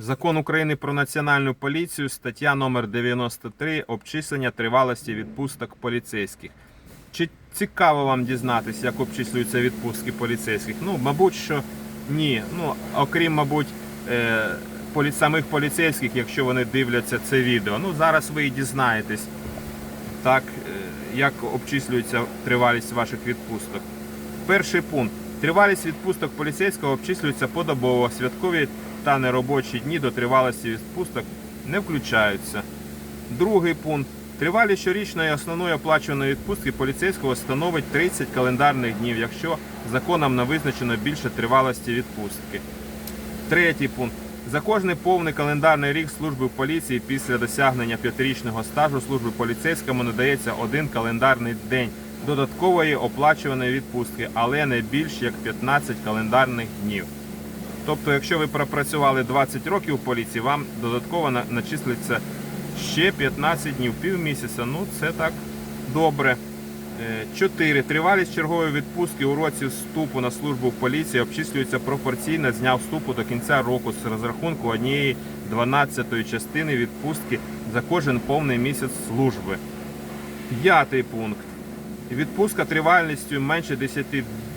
Закон України про національну поліцію, стаття номер 93 обчислення тривалості відпусток поліцейських. Чи цікаво вам дізнатися, як обчислюються відпустки поліцейських? Ну, мабуть, що ні. Ну, окрім, мабуть, е, полі- самих поліцейських, якщо вони дивляться це відео. Ну, зараз ви і дізнаєтесь, так, е, як обчислюється тривалість ваших відпусток. Перший пункт. Тривалість відпусток поліцейського обчислюється подобово. Святкові та неробочі дні до тривалості відпусток не включаються. Другий пункт. Тривалість щорічної основної оплачуваної відпустки поліцейського становить 30 календарних днів, якщо законом не визначено більше тривалості відпустки. Третій пункт. За кожний повний календарний рік служби в поліції після досягнення п'ятирічного стажу служби поліцейському надається один календарний день додаткової оплачуваної відпустки, але не більш як 15 календарних днів. Тобто, якщо ви пропрацювали 20 років у поліції, вам додатково начислиться ще 15 днів, півмісяця. Ну, це так добре. 4. Тривалість чергової відпустки у році вступу на службу в поліції обчислюється пропорційно з дня вступу до кінця року з розрахунку однієї 12-ї частини відпустки за кожен повний місяць служби. П'ятий пункт. Відпустка тривалістю менше 10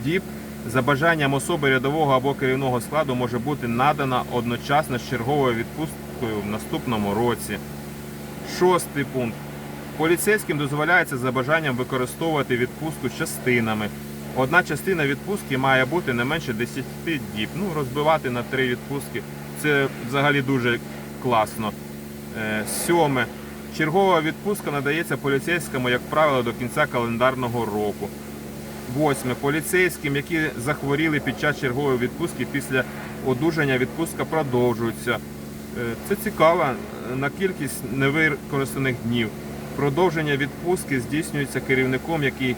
діб за бажанням особи рядового або керівного складу може бути надана одночасно з черговою відпусткою в наступному році. Шостий пункт. Поліцейським дозволяється за бажанням використовувати відпустку частинами. Одна частина відпустки має бути не менше 10 діб. Ну, розбивати на три відпустки. Це взагалі дуже класно. Е, Сьоме. Чергова відпустка надається поліцейському, як правило, до кінця календарного року. Восьме. Поліцейським, які захворіли під час чергової відпустки після одужання відпустка продовжується. Е, Це цікаво на кількість невикористаних днів. Продовження відпустки здійснюється керівником, який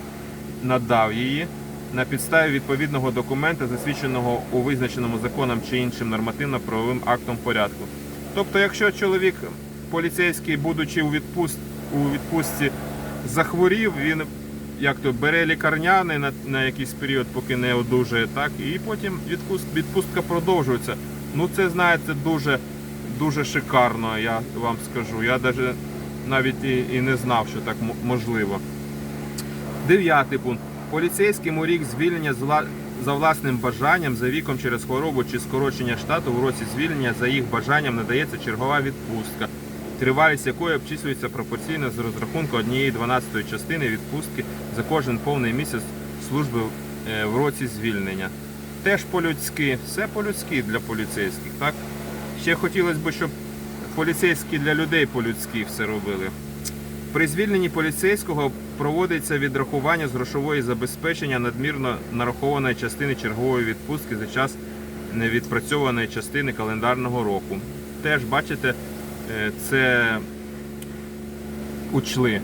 надав її на підставі відповідного документа, засвідченого у визначеному законом чи іншим нормативно-правовим актом порядку. Тобто, якщо чоловік поліцейський, будучи у відпустці, захворів, він як то бере лікарняний на, на якийсь період, поки не одужує, так, і потім відпуст... відпустка продовжується. Ну це знаєте дуже, дуже шикарно, я вам скажу. Я даже навіть і, і не знав, що так можливо. Дев'ятий пункт. Поліцейським у рік звільнення за власним бажанням, за віком через хворобу чи скорочення штату у році звільнення за їх бажанням надається чергова відпустка, тривалість якої обчислюється пропорційно з розрахунку однієї 12 частини відпустки за кожен повний місяць служби е, в році звільнення. Теж по-людськи, все по-людськи для поліцейських, так? Ще хотілося б, щоб поліцейські для людей по-людськи все робили. При звільненні поліцейського проводиться відрахування з грошової забезпечення надмірно нарахованої частини чергової відпустки за час невідпрацьованої частини календарного року. Теж бачите, це учли.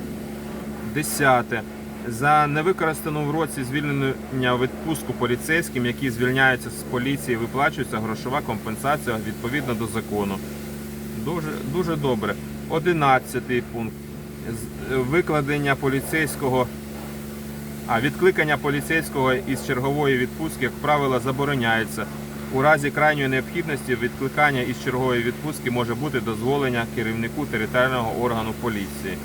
Десяте. За невикористану в році звільнення відпустку поліцейським, які звільняються з поліції, виплачується грошова компенсація відповідно до закону. Дуже, дуже добре. Одинадцятий пункт. Е, Викладення поліцейського, а відкликання поліцейського із чергової відпустки, як правило, забороняється. У разі крайньої необхідності відкликання із чергової відпустки може бути дозволення керівнику територіального органу поліції.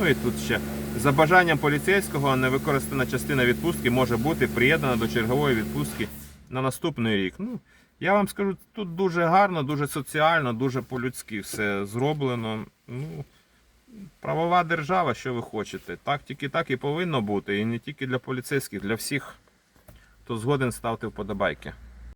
Ну і тут ще. За бажанням поліцейського невикористана частина відпустки може бути приєднана до чергової відпустки на наступний рік. Ну, я вам скажу, тут дуже гарно, дуже соціально, дуже по-людськи все зроблено. Ну, правова держава, що ви хочете. Так, тільки так і повинно бути. І не тільки для поліцейських, для всіх. Хто згоден ставте вподобайки.